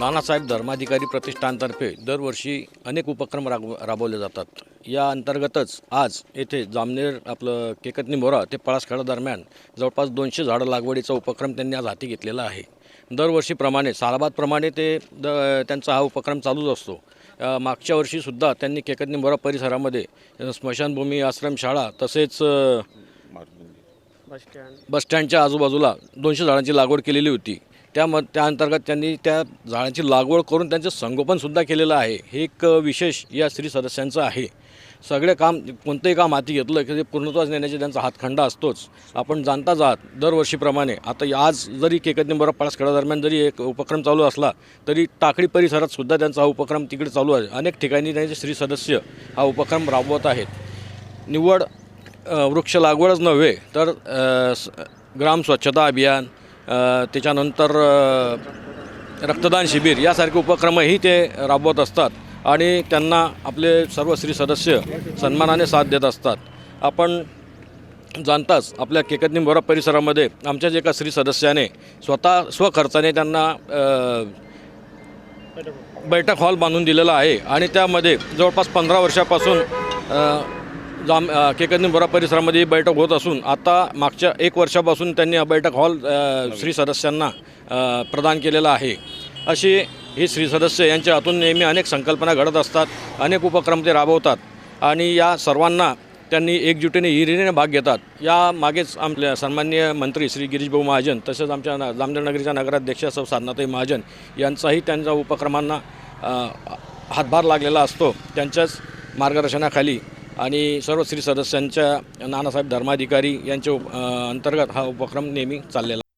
नानासाहेब धर्माधिकारी प्रतिष्ठानतर्फे दरवर्षी अनेक उपक्रम राब राबवले जातात. या अंतर्गतच आज येथे जामनेर आपलं केकतनी मोरा ते पळासखेडा दरम्यान जवळपास दोनशे झाडं लागवडीचा उपक्रम त्यांनी आज हाती घेतलेला आहे. दरवर्षीप्रमाणे सालाबादप्रमाणे ते द त्यांचा हा उपक्रम चालूच असतो. मागच्या वर्षीसुद्धा त्यांनी केकतनी मोरा परिसरामध्ये स्मशानभूमी आश्रमशाळा तसेच अ, बस स्टँड. बसस्टँडच्या आजूबाजूला दोनशे झाडांची लागवड केलेली होती. त्याम त्या अंतर्गत त्यांनी त्या झाडांची लागवड करून त्यांचं संगोपनसुद्धा केलेलं आहे. हे एक विशेष या स्त्री सदस्यांचं आहे. सगळे काम कोणतंही काम हाती घेतलं की ते पूर्णत्वास नेण्याचे त्यांचा हातखंडा असतोच. आपण जाणताच आहात दरवर्षीप्रमाणे. आता आज जरी केकतनिंबरा पळासखेडा दरम्यान जरी एक उपक्रम चालू असला तरी टाकळी परिसरात सुद्धा त्यांचा हा उपक्रम तिकडे चालू आहे. अनेक ठिकाणी त्यांचे स्त्री सदस्य हा उपक्रम राबवत आहेत. निवड वृक्ष लागवडच नव्हे तर ग्राम स्वच्छता अभियान त्याच्यानंतर रक्तदान शिबिर यासारखे उपक्रमही ते राबवत असतात आणि त्यांना आपले सर्व स्त्री सदस्य सन्मानाने साथ देत असतात. आपण जाणताच आपल्या केकतनी बोरा परिसरामध्ये आमच्याच एका स्त्री सदस्याने स्वतः स्वखर्चाने त्यांना बैठक हॉल बांधून दिलेला आहे आणि त्यामध्ये जवळपास पंधरा वर्षापासून जाम अ, बोरा परिसरामध्ये बैठक होत असून आता मागच्या एक वर्षापासून त्यांनी हा बैठक हॉल श्री सदस्यांना प्रदान केलेला आहे. अशी ही श्री सदस्य यांच्या हातून नेहमी अनेक संकल्पना घडत असतात अनेक उपक्रम ते राबवतात आणि या सर्वांना त्यांनी एकजुटीने हिरिरीने भाग घेतात. या मागेच आपल्या सन्माननीय मंत्री श्री गिरीशभाऊ महाजन तसेच आमच्या ना- जामनेर नगराध्यक्ष सौ साधनाताई महाजन यांचाही त्यांच्या उपक्रमांना हातभार लागलेला असतो. त्यांच्याच मार्गदर्शनाखाली आणि सर्व श्री सदस्यांच्या नानासाहेब धर्माधिकारी यांच्या अंतर्गत हा उपक्रम नेहमी चाललेला